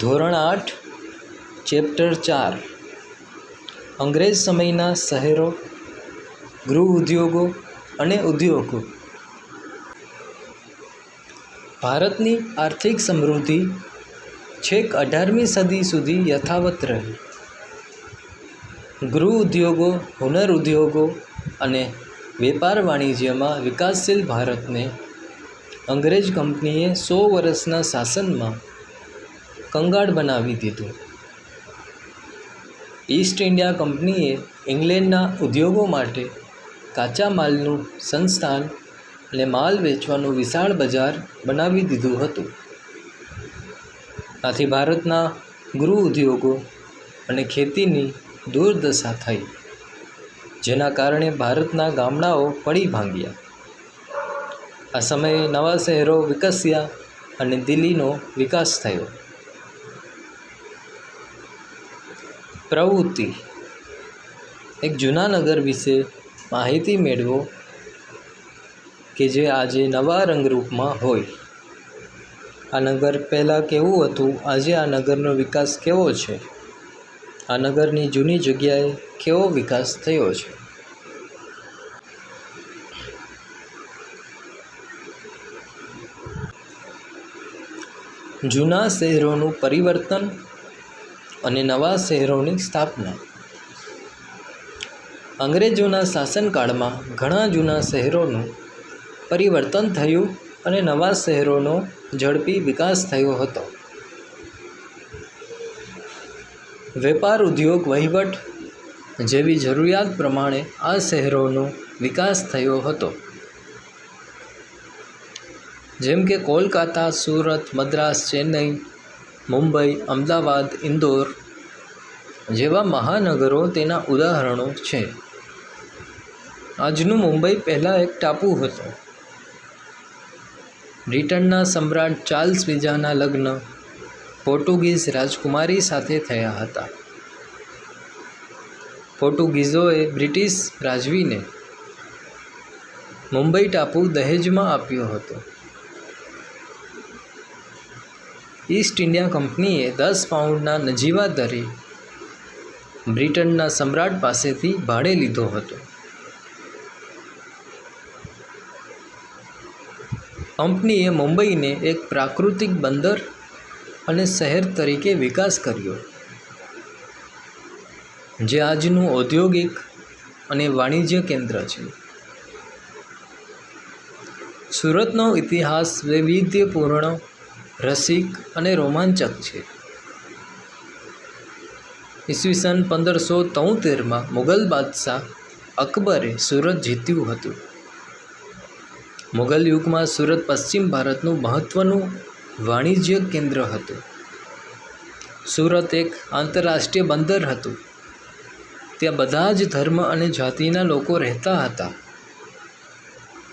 ધોરણ આઠ, ચેપ્ટર ચાર. અંગ્રેજ સમયના શહેરો, ગૃહ ઉદ્યોગો અને ઉદ્યોગો. ભારતની આર્થિક સમૃદ્ધિ છેક અઢારમી સદી સુધી યથાવત રહી. ગૃહ ઉદ્યોગો, હુનર ઉદ્યોગો અને વેપાર વાણિજ્યમાં વિકાસશીલ ભારતને અંગ્રેજ કંપનીએ સો વર્ષના શાસનમાં કંગાળ બનાવી દીધું. ઈસ્ટ ઇન્ડિયા કંપનીએ ઇંગ્લેન્ડના ઉદ્યોગો માટે કાચા માલનું સંસ્થાન અને માલ વેચવાનું વિશાળ બજાર બનાવી દીધું હતું. આથી ભારતના ગૃહ ઉદ્યોગો અને ખેતીની દુર્દશા થઈ, જેના કારણે ભારતના ગામડાઓ પડી ભાંગ્યા. આ સમયે નવા શહેરો વિકસ્યા અને દિલ્હીનો વિકાસ થયો. પ્રવૃત્તિ. એક જૂના નગર વિશે માહિતી મેળવો કે જે આજે નવા રંગરૂપમાં હોય. આ નગર પહેલાં કેવું હતું? આજે આ નગરનો વિકાસ કેવો છે? આ નગરની જૂની જગ્યાએ કેવો વિકાસ થયો છે? જૂના શહેરોનું પરિવર્તન અને નવા શહેરોની સ્થાપના. અંગ્રેજોના શાસનકાળમાં ઘણા જૂના શહેરોનું પરિવર્તન થયું અને નવા શહેરોનો ઝડપી વિકાસ થયો હતો. વેપાર ઉદ્યોગ વહીવટ જેવી જરૂરિયાત પ્રમાણે આ શહેરોનો વિકાસ થયો હતો. જેમ કે કોલકાતા, સુરત, મદ્રાસ, ચેન્નઈ મુંબઈ, અમદાવાદ, ઇન્દોર જેવા મહાનગરો તેના ઉદાહરણો છે. આજનું મુંબઈ પહેલાં એક ટાપુ હતો. બ્રિટનના સમ્રાટ ચાર્લ્સ બીજાના લગ્ન પોર્ટુગીઝ રાજકુમારી સાથે થયા હતા. પોર્ટુગીઝોએ બ્રિટિશ રાજવીને મુંબઈ ટાપુ દહેજમાં આપ્યો હતો. ઈસ્ટ ઇન્ડિયા કંપનીએ દસ પાઉન્ડના નજીવા દરે બ્રિટનના સમ્રાટ પાસેથી ભાડે લીધો હતો. કંપનીએ મુંબઈને એક પ્રાકૃતિક બંદર અને શહેર તરીકે વિકાસ કર્યો, જે આજનું ઔદ્યોગિક અને વાણિજ્ય કેન્દ્ર છે. સુરતનો ઇતિહાસ વૈવિધ્યપૂર્ણ રસિક અને રોમાંચક છે. ઈસવીસન પંદરસો તોતેરમાં મુગલ બાદશાહ અકબરે સુરત જીત્યું હતું. મુગલ યુગમાં સુરત પશ્ચિમ ભારતનું મહત્ત્વનું વાણિજ્ય કેન્દ્ર હતું. સુરત એક આંતરરાષ્ટ્રીય બંદર હતું. ત્યાં બધા જ ધર્મ અને જાતિના લોકો રહેતા હતા.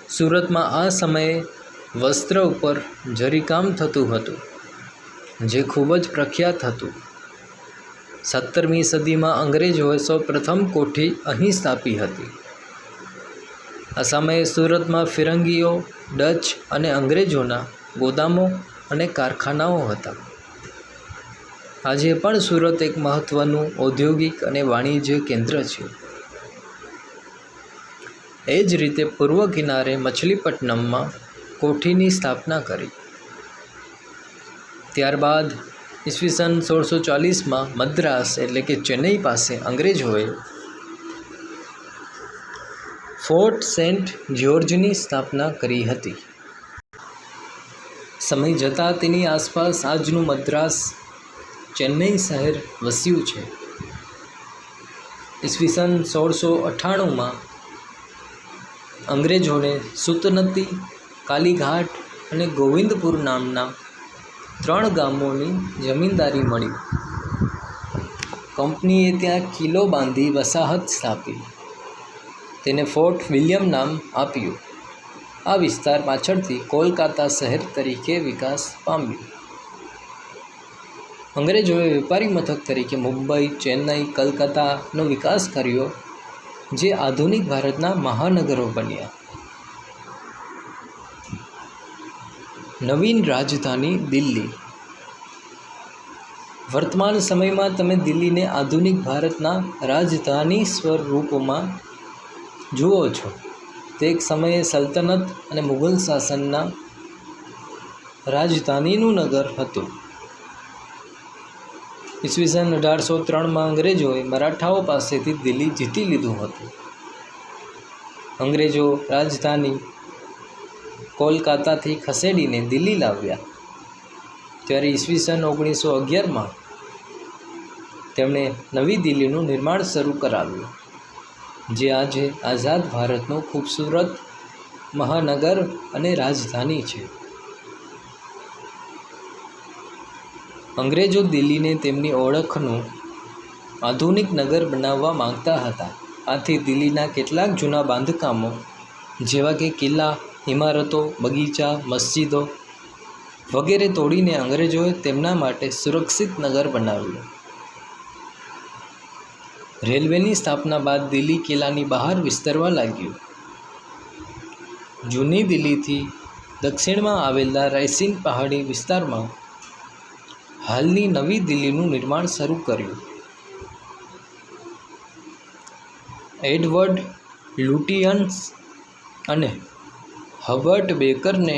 સુરતમાં આ સમયે વસ્ત્ર ઉપર જરીકામ થતું હતું, જે ખૂબ જ પ્રખ્યાત હતું. સત્તરમી સદીમાં અંગ્રેજોએ સૌ પ્રથમ કોઠી અહીં સ્થાપી હતી. આ સમયે સુરતમાં ફિરંગીઓ, ડચ અને અંગ્રેજોના ગોદામો અને કારખાનાઓ હતા. આજે પણ સુરત એક મહત્ત્વનું ઔદ્યોગિક અને વાણિજ્ય કેન્દ્ર છે. એ જ રીતે પૂર્વ કિનારે મછલીપટ્ટનમમાં કોઠીની સ્થાપના કરી. ત્યારબાદ ઈસવીસન સોળસો ચાલીસમાં મદ્રાસ એટલે કે ચેન્નઈ પાસે અંગ્રેજોએ ફોર્ટ સેન્ટ જ્યોર્જની સ્થાપના કરી હતી. સમય જતાં તેની આસપાસ આજનું મદ્રાસ ચેન્નઈ શહેર વસ્યું છે. ઈસવીસન સોળસો અઠ્ઠાણુંમાં અંગ્રેજોને સુતનતી કાલીઘાટ અને ગોવિંદપુર નામના ત્રણ ગામોની જમીનદારી મળી. કંપનીએ ત્યાં કિલ્લો બાંધી વસાહત સ્થાપી. તેને ફોર્ટ વિલિયમ નામ આપ્યું. આ વિસ્તાર પાછળથી કોલકાતા શહેર તરીકે વિકાસ પામ્યું. અંગ્રેજોએ વેપારી મથક તરીકે મુંબઈ, ચેન્નઈ, કલકત્તાનો વિકાસ કર્યો, જે આધુનિક ભારતના મહાનગરો બન્યા. નવીન રાજધાની દિલ્હી. વર્તમાન સમયમાં તમે દિલ્હીને આધુનિક ભારતના રાજધાની સ્વરૂપોમાં જુઓ છો. તે એક સમયે સલ્તનત અને મુઘલ શાસનના રાજધાનીનું નગર હતું. ઈસવીસન અઢારસો ત્રણમાં અંગ્રેજોએ મરાઠાઓ પાસેથી દિલ્હી જીતી લીધું હતું. અંગ્રેજો રાજધાની કોલકાતાથી ખસેડીને દિલ્હી લાવ્યા. ત્યારે ઈસવીસન ઓગણીસો અગિયારમાં તેમણે નવી દિલ્હીનું નિર્માણ શરૂ કરાવ્યું, જે આજે આઝાદ ભારતનું ખૂબસૂરત મહાનગર અને રાજધાની છે. અંગ્રેજો દિલ્હીને તેમની ઓળખનું આધુનિક નગર બનાવવા માંગતા હતા. આથી દિલ્હીના કેટલાક જૂના બાંધકામો, જેવા કે કિલ્લા ઇમારતો, બગીચા, મસ્જિદો વગેરે તોડીને અંગ્રેજોએ તેમના માટે સુરક્ષિત નગર બનાવ્યું. રેલવેની સ્થાપના બાદ દિલ્હી કિલ્લાની બહાર વિસ્તરવા લાગ્યું. જૂની દિલ્હીથી દક્ષિણમાં આવેલા રાયસીન પહાડી વિસ્તારમાં હાલની નવી દિલ્હીનું નિર્માણ શરૂ કર્યું. એડવર્ડ લુટિયન્સ અને હબર્ટ બેકરને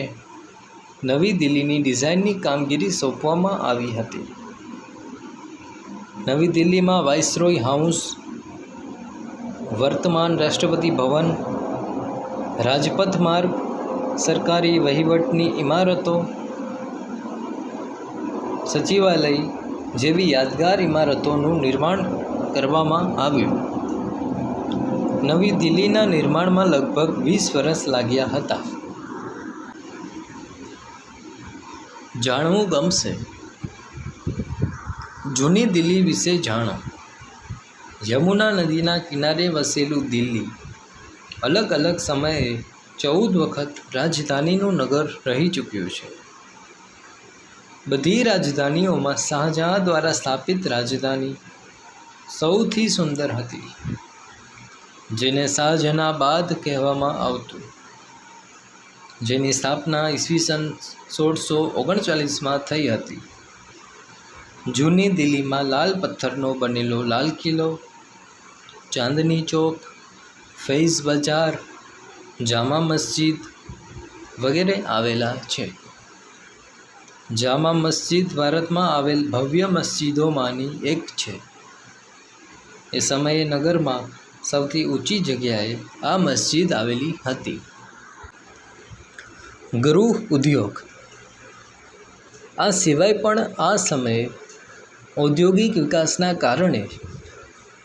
નવી દિલ્હીની ડિઝાઇનની કામગીરી સોંપવામાં આવી હતી. નવી દિલ્હીમાં વાઇસરોય હાઉસ, વર્તમાન રાષ્ટ્રપતિ ભવન, રાજપથ માર્ગ, સરકારી વહીવટની ઇમારતો, સચિવાલય જેવી યાદગાર ઇમારતોનું નિર્માણ કરવામાં આવ્યું. નવી દિલ્હીના નિર્માણમાં લગભગ વીસ વર્ષ લાગ્યા હતા. જાણવું ગમશે. જૂની દિલ્હી વિશે જાણો. યમુના નદીના કિનારે વસેલું દિલ્હી અલગ અલગ સમયે ચૌદ વખત રાજધાનીનું નગર રહી ચૂક્યું છે. બધી રાજધાનીઓમાં શાહજહાં દ્વારા સ્થાપિત રાજધાની સૌથી સુંદર હતી. જેને શાહજહાનાબાદ કહેવામાં આવતું. જેની સ્થાપના ઈસવીસન સોળસો ઓગણચાલીસમાં થઈ હતી. જૂની દિલ્હીમાં લાલ પથ્થરનો બનેલો લાલ કિલ્લો, ચાંદની ચોક, ફૈઝ બજાર, જામા મસ્જિદ વગેરે આવેલા છે. જામા મસ્જિદ ભારતમાં આવેલ ભવ્ય મસ્જિદોમાંની એક છે. એ સમયે નગરમાં સૌથી ઊંચી જગ્યાએ આ મસ્જિદ આવેલી હતી. ગૃહ ઉદ્યોગ. આ સિવાય પણ આ સમયે ઔદ્યોગિક વિકાસના કારણે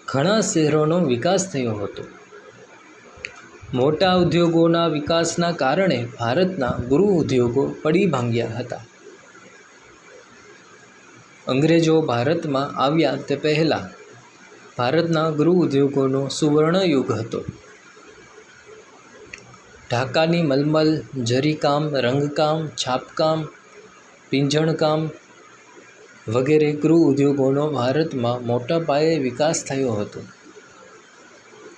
ઘણા શહેરોનો વિકાસ થયો હતો. મોટા ઉદ્યોગોના વિકાસના કારણે ભારતના ગૃહ ઉદ્યોગો પડી ભાંગ્યા હતા. અંગ્રેજો ભારતમાં આવ્યા તે પહેલાં ભારતના ગૃહ ઉદ્યોગોનો સુવર્ણ યુગ હતો. ઢાકાની મલમલ, જરીકામ, રંગકામ, છાપકામ, પીંજણકામ વગેરે ગૃહ ઉદ્યોગોનો ભારતમાં મોટા પાયે વિકાસ થયો હતો.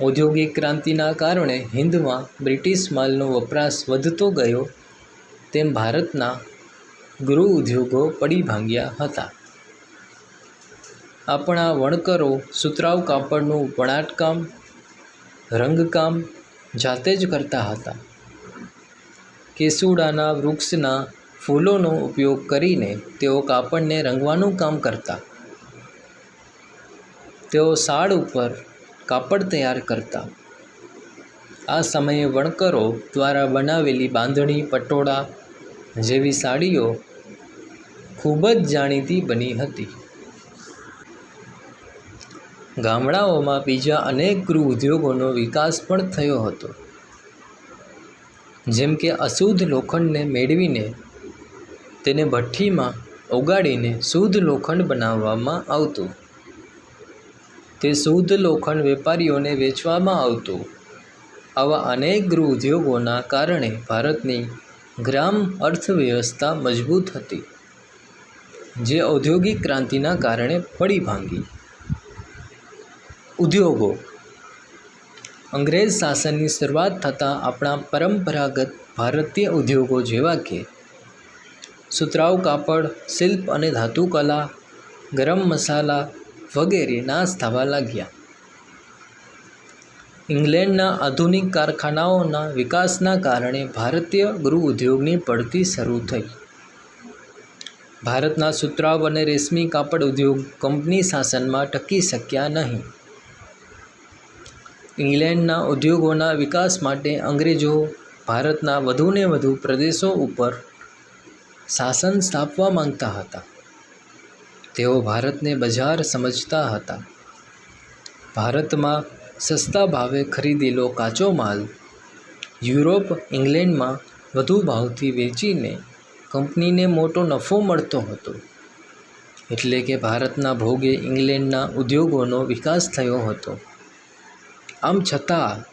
ઔદ્યોગિક ક્રાંતિના કારણે હિન્દમાં બ્રિટિશ માલનો વપરાશ વધતો ગયો, તેમ ભારતના ગૃહ ઉદ્યોગો પડી ભાંગ્યા હતા. આપણા વણકરો સુતરાઉ કાપડનું વણાટકામ, રંગકામ જાતે જ કરતા હતા. કેસુડાના વૃક્ષના ફૂલોનો ઉપયોગ કરીને તેઓ કાપડને રંગવાનું કામ કરતા. તેઓ સાડ ઉપર કાપડ તૈયાર કરતા. આ સમયે વણકરો દ્વારા બનાવેલી બાંધણી, પટોળા જેવી સાડીઓ ખૂબ જ જાણીતી બની હતી. ગામડાઓમાં બીજા અનેક ગૃહ ઉદ્યોગોનો વિકાસ પણ થયો હતો. જેમ કે અશુદ્ધ લોખંડને મેળવીને, તેને ભઠ્ઠીમાં ઓગાળીને શુદ્ધ લોખંડ બનાવવામાં આવતું. તે શુદ્ધ લોખંડ વેપારીઓને વેચવામાં આવતું. આવા અનેક ગૃહ ઉદ્યોગોના કારણે ભારતની ગ્રામ અર્થવ્યવસ્થા મજબૂત હતી, જે ઔદ્યોગિક ક્રાંતિના કારણે પડી ભાંગી. ઉદ્યોગો. અંગ્રેજ શાસનની શરૂઆત થતાં આપણા પરંપરાગત ભારતીય ઉદ્યોગો જેવા કે સુતરાઉ કાપડ, શિલ્પ અને ધાતુકલા ગરમ મસાલા વગેરે નાશ થવા લાગ્યા. ઇંગ્લેન્ડના આધુનિક કારખાનાઓના વિકાસના કારણે ભારતીય ગૃહ ઉદ્યોગની પડતી શરૂ થઈ. ભારતના સુતરાવ અને રેશમી કાપડ ઉદ્યોગ કંપની શાસનમાં ટકી શક્યા નહીં. ઇંગ્લેન્ડના ઉદ્યોગોના વિકાસ માટે અંગ્રેજો ભારતના વધુને વધુ પ્રદેશો ઉપર શાસન સ્થાપવા માંગતા હતા. તેઓ ભારતને બજાર સમજતા હતા. ભારતમાં સસ્તા ભાવે ખરીદેલો કાચો માલ યુરોપ, ઇંગ્લેન્ડમાં વધુ ભાવથી વેચીને કંપનીને મોટો નફો મળતો હતો. એટલે કે ભારતના ભોગે ઇંગ્લેન્ડના ઉદ્યોગોનો વિકાસ થયો હતો. આમ છતાં,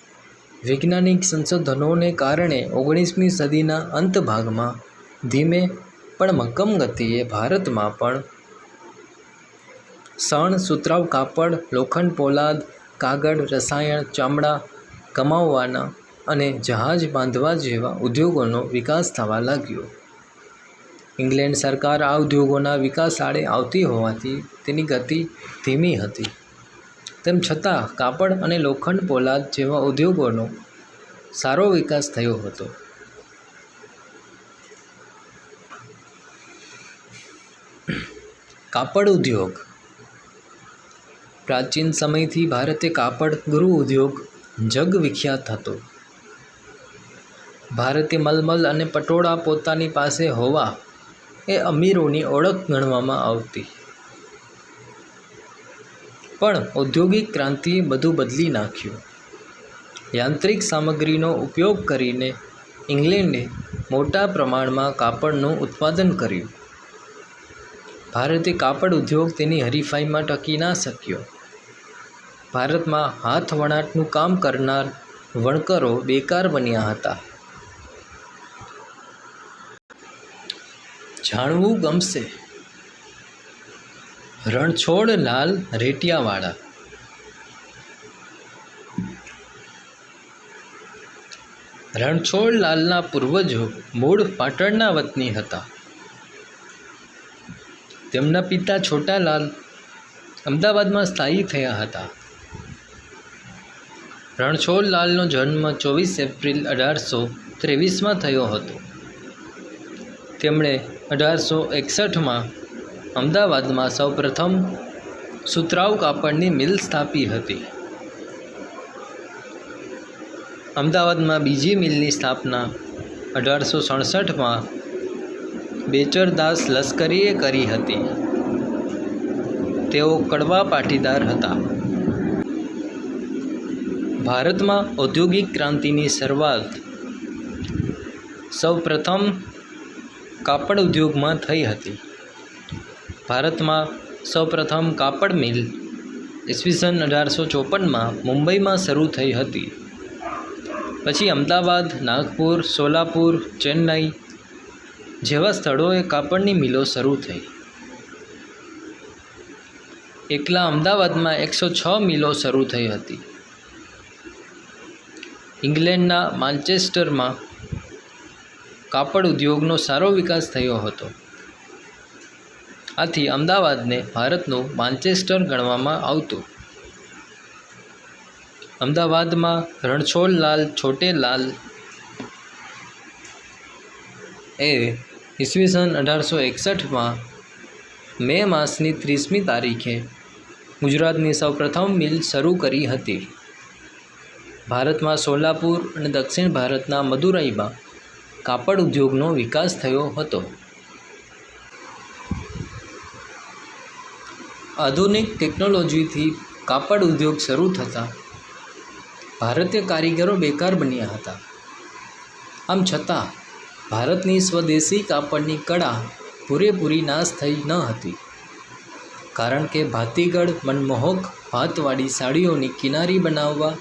વૈજ્ઞાનિક સંશોધનોને કારણે ઓગણીસમી સદીના અંત ભાગમાં ધીમે પણ મક્કમ ગતિએ ભારતમાં પણ શણ, સુતરાઉ, કાપડ, લોખંડ, પોલાદ, કાગળ, રસાયણ, ચામડા કમાવવાના અને જહાજ બાંધવા જેવા ઉદ્યોગોનો વિકાસ થવા લાગ્યો. ઇંગ્લેન્ડ સરકાર આ ઉદ્યોગોના વિકાસ આડે આવતી હોવાથી તેની ગતિ ધીમી હતી. તેમ છતાં, કાપડ અને લોખંડ પોલાદ જેવા ઉદ્યોગોનો સારો વિકાસ થયો હતો. કાપડ ઉદ્યોગ. પ્રાચીન સમયથી ભારતે કાપડ ગૃહ ઉદ્યોગ જગવિખ્યાત હતો. ભારતે મલમલ અને પટોળા પોતાની પાસે હોવા એ અમીરોની ઓળખ ગણવામાં આવતી. પણ ઔદ્યોગિક ક્રાંતિએ બધું બદલી નાખ્યું. યાંત્રિક સામગ્રીનો ઉપયોગ કરીને ઇંગ્લેન્ડે મોટા પ્રમાણમાં કાપડનું ઉત્પાદન કર્યું. ભારતે કાપડ ઉદ્યોગ તેની હરીફાઈમાં ટકી ના શક્યો. ભારતમાં હાથ વણાટનું કામ કરનાર વણકરો બેકાર બન્યા હતા. જાણવું ગમશે રણછોડ લાલ રેટિયાવાળા. રણછોડ લાલના પૂર્વજો મૂળ પાટણના વતની હતા. તેમના પિતા છોટાલાલ અમદાવાદમાં સ્થાયી થયા હતા. રણછોડ લાલનો જન્મ ચોવીસ એપ્રિલ અઢારસો ત્રેવીસમાં થયો હતો. તેમણે અઢારસો એકસઠમાં અમદાવાદમાં સૌપ્રથમ સુતરાઉ કાપડની મિલ સ્થાપી હતી. અમદાવાદમાં બીજી મિલની સ્થાપના અઢારસો સડસઠમાં બેચરદાસ લશ્કરીએ કરી હતી. તેઓ કડવા પાટીદાર હતા. ભારતમાં ઔદ્યોગિક ક્રાંતિની શરૂઆત સૌપ્રથમ કાપડ ઉદ્યોગમાં થઈ હતી. ભારતમાં સૌપ્રથમ કાપડ મિલ ઈસવીસન અઢારસો ચોપનમાં મુંબઈમાં શરૂ થઈ હતી. પછી અમદાવાદ, નાગપુર, સોલાપુર, ચેન્નઈ જેવા સ્થળોએ કાપડની મિલો શરૂ થઈ. એકલા અમદાવાદમાં એકસો છ મિલો શરૂ થઈ હતી. ઇંગ્લેન્ડના માન્ચેસ્ટરમાં કાપડ ઉદ્યોગનો સારો વિકાસ થયો હતો. આથી અમદાવાદને ભારતનું માન્ચેસ્ટર ગણવામાં આવતું. અમદાવાદમાં રણછોડલાલ છોટેલાલ એ ઈસવીસન અઢારસો એકસઠમાં મે માસની ત્રીસમી તારીખે ગુજરાતની સૌપ્રથમ મિલ શરૂ કરી હતી. ભારતમાં સોલાપુર અને દક્ષિણ ભારતના મદુરાઈમાં કાપડ ઉદ્યોગનો વિકાસ થયો હતો. આધુનિક ટેકનોલોજીથી કાપડ ઉદ્યોગ શરૂ થતાં ભારતીય કારીગરો બેકાર બન્યા હતા. આમ છતાં, ભારતની સ્વદેશી કાપડની કળા પૂરેપૂરી નાશ થઈ ન હતી. કારણ કે ભાતીગળ, મનમોહક, ભાતવાળી સાડીઓની કિનારી બનાવવા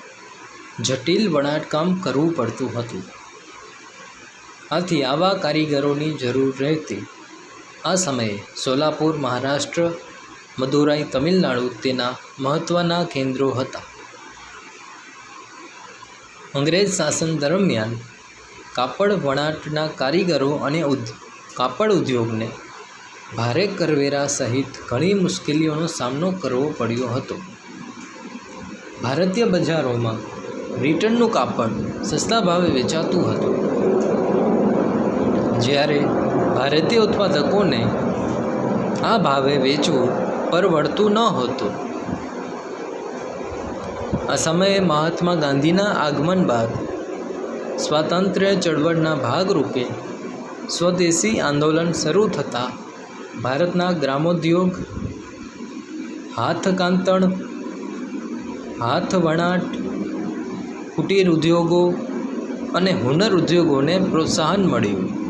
જટિલ વણાટકામ કરવું પડતું હતું. આથી આવા કારીગરોની જરૂર રહેતી. આ સમયે સોલાપુર, મહારાષ્ટ્ર મદુરાઈ તમિલનાડુ તેના મહત્ત્વના કેન્દ્રો હતા. અંગ્રેજ શાસન દરમિયાન કાપડ વણાટના કારીગરો અને કાપડ ઉદ્યોગને ભારે કરવેરા સહિત ઘણી મુશ્કેલીઓનો સામનો કરવો પડ્યો હતો. ભારતીય બજારોમાં બ્રિટનનું કાપડ સસ્તા ભાવે વેચાતું હતું. જ્યારે ભારતીય ઉત્પાદકોને આ ભાવે વેચવું પરવડતું ન હતું. આ સમયે મહાત્મા ગાંધીના આગમન બાદ સ્વાતંત્ર્ય ચળવળના ભાગરૂપે સ્વદેશી આંદોલન શરૂ થતાં ભારતના ગ્રામોદ્યોગ હાથકાંતણ હાથવણાટ કુટીર ઉદ્યોગો અને હુનર ઉદ્યોગોને પ્રોત્સાહન મળ્યું.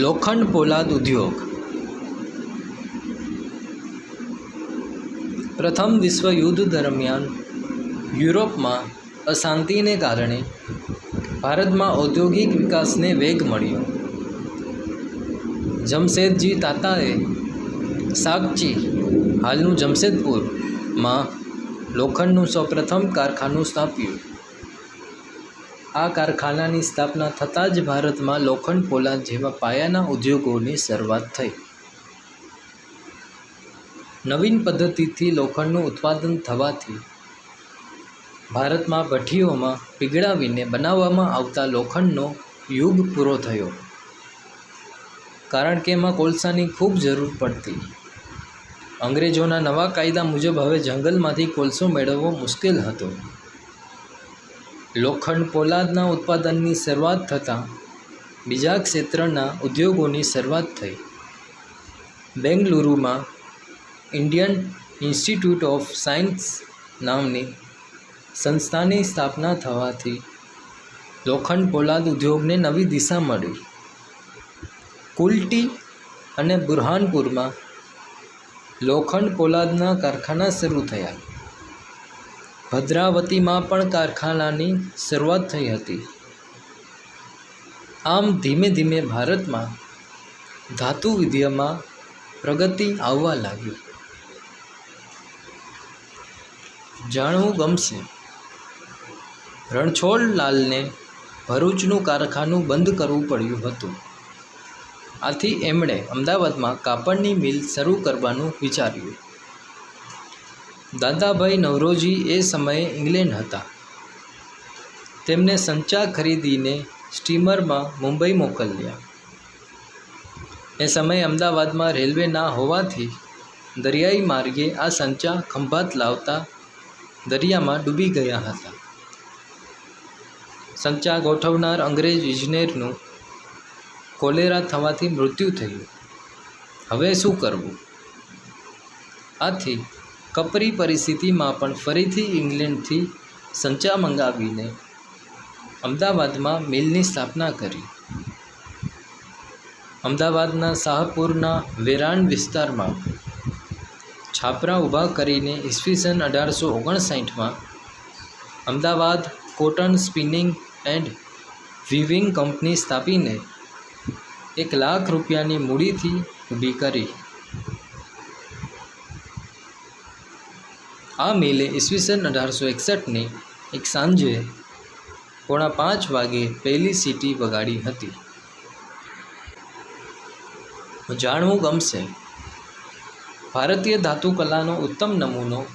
લોખંડ પોલાદ ઉદ્યોગ. પ્રથમ વિશ્વયુદ્ધ દરમિયાન યુરોપમાં અશાંતિને કારણે ભારતમાં ઔદ્યોગિક વિકાસને વેગ મળ્યો. જમશેદજી તાતાએ સાગચી હાલનું જમશેદપુરમાં લોખંડનું સૌપ્રથમ કારખાનું સ્થાપ્યું. આ કારખાનાની સ્થાપના થતાં જ ભારતમાં લોખંડ પોલાદ જેવા પાયાના ઉદ્યોગોની શરૂઆત થઈ. નવીન પદ્ધતિથી લોખંડનું ઉત્પાદન થવાથી ભારતમાં ભઠ્ઠીઓમાં પીગળાવીને બનાવવામાં આવતા લોખંડનો યુગ પૂરો થયો. કારણ કે એમાં કોલસાની ખૂબ જરૂર પડતી. અંગ્રેજોના નવા કાયદા મુજબ હવે જંગલમાંથી કોલસો મેળવવો મુશ્કેલ હતો. લોખંડ પોલાદના ઉત્પાદનની શરૂઆત થતાં બીજા ક્ષેત્રના ઉદ્યોગોની શરૂઆત થઈ. બેંગલુરુમાં ઇન્ડિયન ઇન્સ્ટિટ્યૂટ ઓફ સાયન્સ નામની સંસ્થાની સ્થાપના થવાથી લોખંડ પોલાદ ઉદ્યોગને નવી દિશા મળી. કુલટી અને બુરહાનપુરમાં લોખંડ પોલાદના કારખાના શરૂ થયા. ભદ્રાવતીમાં પણ કારખાનાની શરૂઆત થઈ હતી. આમ ધીમે ધીમે ભારતમાં ધાતુ વિદ્યામાં પ્રગતિ આવવા લાગી. જાણવું ગમશે. રણછોડલાલને ભરૂચનું કારખાનું બંધ કરવું પડ્યું હતું. આથી એમણે અમદાવાદમાં કાપડની મિલ શરૂ કરવાનું વિચાર્યું. દાદાભાઈ નવરોજી એ સમયે ઇંગ્લેન્ડ હતા. તેમને સંચા ખરીદીને સ્ટીમરમાં મુંબઈ મોકલ્યા. એ સમયે અમદાવાદમાં રેલવે ના હોવાથી દરિયાઈ માર્ગે આ સંચા ખંભાત લાવતા દરિયામાં ડૂબી ગયા હતા. સંચા ગોઠવનાર અંગ્રેજ ઇજનેરનું કોલેરા થવાથી મૃત્યુ થયું. હવે શું કરવું? આથી કપરી પરિસ્થિતિમાં પણ ફરીથી ઇંગ્લેન્ડથી સંચા મંગાવીને અમદાવાદમાં મિલની સ્થાપના કરી. અમદાવાદના શાહપુરના વેરાન વિસ્તારમાં છાપરા ઊભા કરીને ઈસવીસન અઢારસો ઓગણસાઠમાં Ahmedabad cotton spinning and weaving company સ્થાપીને એક લાખ રૂપિયાની મૂડીથી ઊભી કરી. આ મિલે ઈસવીસન અઢારસો એકસઠની એક સાંજે પોણા પાંચ વાગે પહેલી સીટી વગાડી હતી. જાણવું ગમશે. ભારતીય ધાતુકલાનો ઉત્તમ નમૂનો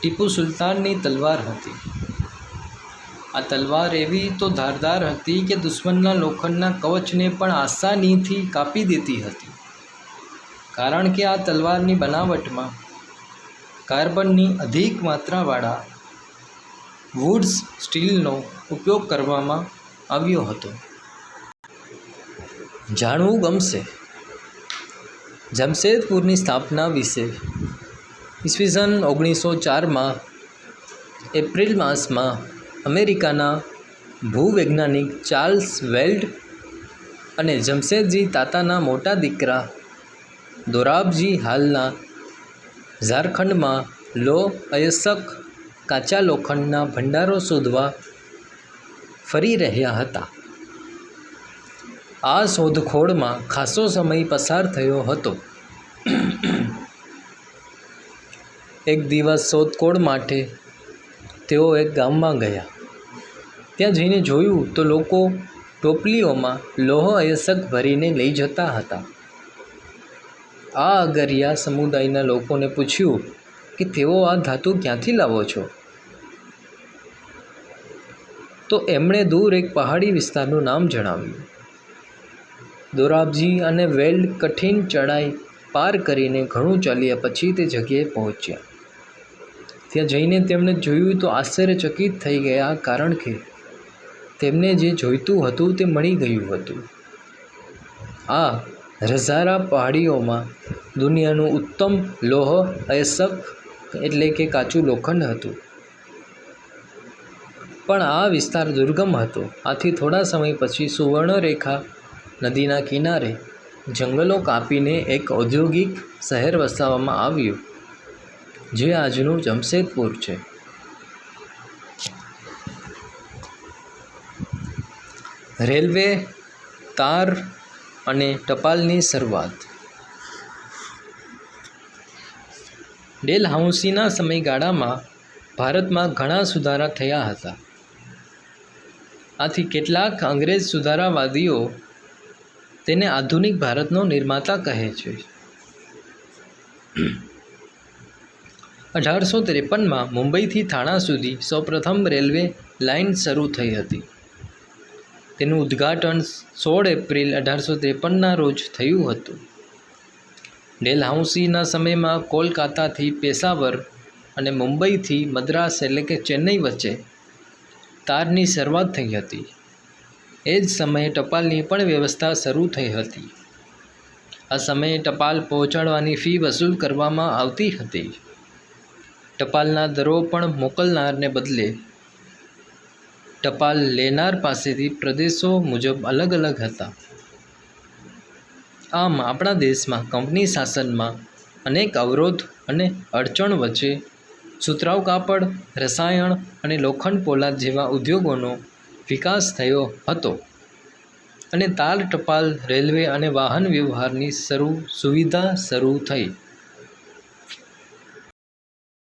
ટીપુ સુલતાનની તલવાર હતી. આ તલવાર એવી તો ધારદાર હતી કે દુશ્મનના લોખંડના કવચને પણ આસાનીથી કાપી દેતી હતી. કારણ કે આ તલવારની બનાવટમાં કાર્બનની અધિક માત્રાવાળા વુડ્સ સ્ટીલનો ઉપયોગ કરવામાં આવ્યો હતો. જાણવું ગમશે. જમશેદપુરની સ્થાપના વિશે ઈસવીસન ઓગણીસો ચારમાં એપ્રિલ માસમાં અમેરિકાના ભૂવૈજ્ઞાનિક ચાર્લ્સ વેલ્ડ અને જમશેદજી તાતાના મોટા દીકરા દોરાબજી હાલના ઝારખંડમાં લો અયસ્ક કાચા લોખંડના ભંડારો શોધવા ફરી રહ્યા હતા. આ શોધખોળમાં ખાસો સમય પસાર થયો હતો. એક દિવસ શોધખોળ માટે તેઓ એક ગામમાં ગયા. ત્યાં જઈને જોયું તો લોકો ટોપલીઓમાં લોહ અયસ્ક ભરીને લઈ જતા હતા. આ અગરિયા સમુદાયના લોકોને પૂછ્યું કે તેઓ આ ધાતુ ક્યાંથી લાવો છો? તો એમણે દૂર એક પહાડી વિસ્તારનું નામ જણાવ્યું. દોરાબજી અને વેલ્ડ કઠિન ચડાઈ પાર કરીને ઘણું ચાલ્યા પછી તે જગ્યાએ પહોંચ્યા. ત્યાં જઈને તેમણે જોયું તો આશ્ચર્યચકિત થઈ ગયા કારણ કે તેમને જે જોઈતું હતું તે મળી ગયું હતું. આ રઝારા પહાડીઓમાં દુનિયાનું ઉત્તમ લોહ અયસ્ક એટલે કે કાચું લોખંડ હતું. પણ આ વિસ્તાર દુર્ગમ હતો. આથી થોડા સમય પછી સુવર્ણરેખા નદીના કિનારે જંગલો કાપીને એક ઔદ્યોગિક શહેર વસાવવામાં આવ્યું, જે આજનું જમશેદપુર છે. રેલવે તાર અને ટપાલની શરૂઆત. ડેલહાઉસીના સમયગાળામાં ભારતમાં ઘણા સુધારા થયા હતા. આથી કેટલાક અંગ્રેજ સુધારાવાદીઓ તેને આધુનિક ભારતનો નિર્માતા કહે છે. અઢારસો ત્રેપનમાં મુંબઈથી થાણા સુધી સૌપ્રથમ રેલવે લાઇન શરૂ થઈ હતી. તેનું ઉદ્ઘાટન સોળ એપ્રિલ અઢારસો ત્રેપનના રોજ થયું હતું. ડેલહાઉસીના સમયમાં કોલકાતાથી પેશાવર અને મુંબઈથી મદ્રાસ એટલે કે ચેન્નઈ વચ્ચે તારની શરૂઆત થઈ હતી. એ જ સમયે ટપાલની પણ વ્યવસ્થા શરૂ થઈ હતી. આ સમયે ટપાલ પહોંચાડવાની ફી વસૂલ કરવામાં આવતી હતી. ટપાલના દરો પણ મોકલનારને બદલે ટપાલ લેનાર પાસેથી પ્રદેશો મુજબ અલગ અલગ હતા. આમ, આપણા દેશમાં કંપની શાસનમાં અનેક અવરોધ અને અડચણ વચ્ચે સુતરાઉ કાપડ, રસાયણ અને લોખંડ પોલાદ જેવા ઉદ્યોગોનો વિકાસ થયો હતો અને તાલ ટપાલ, રેલવે અને વાહન વ્યવહારની શરૂ સુવિધા શરૂ થઈ.